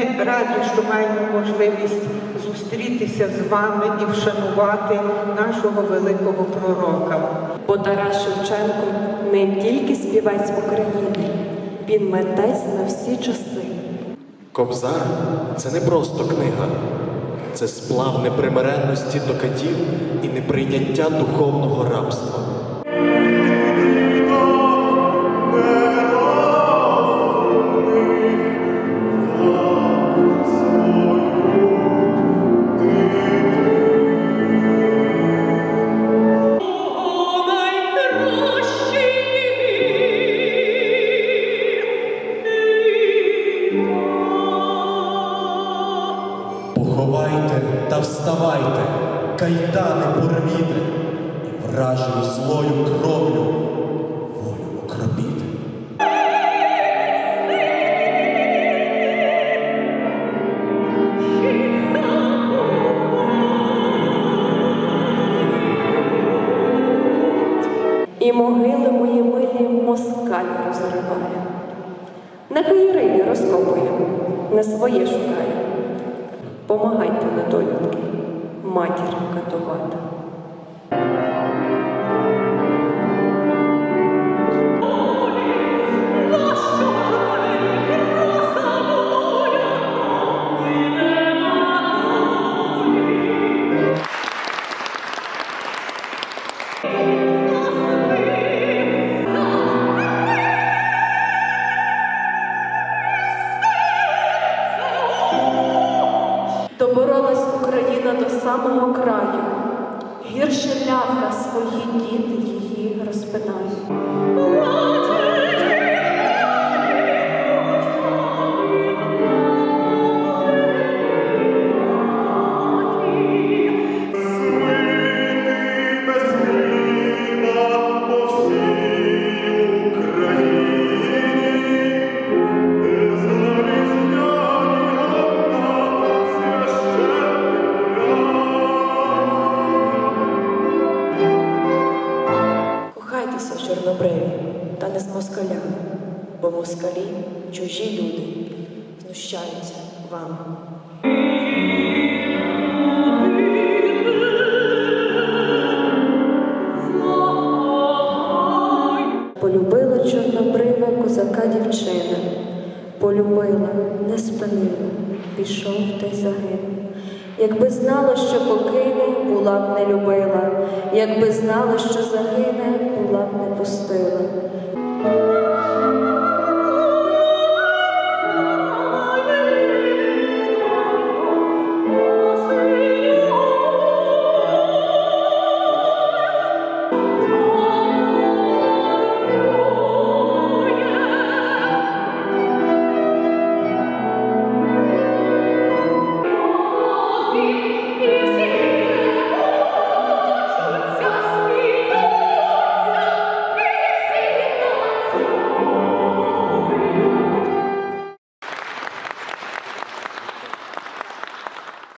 Ми раді, що маємо можливість зустрітися з вами і вшанувати нашого великого пророка. Бо Тарас Шевченко не тільки співець України, він митець на всі часи. Кобзар це не просто книга, це сплав непримиренності до катів і неприйняття духовного рабства. Поховайте та вставайте, кайдани порвіте, і вражою злою кров'ю волю окропіте. І могили мої милі москаль розриває. Нехай риги розкопує, не своє шукає. Помагайте, недолюдки, матір катувати. Доборолась Україна до самого краю. Гірше ляха свої діти її москалями, бо москалі чужі люди знущаються вами. Полюбила чорнобрива козака дівчина, полюбила, не спинила, пішов та й загинув. Якби знала, що покине, була б не любила, якби знала, що загине,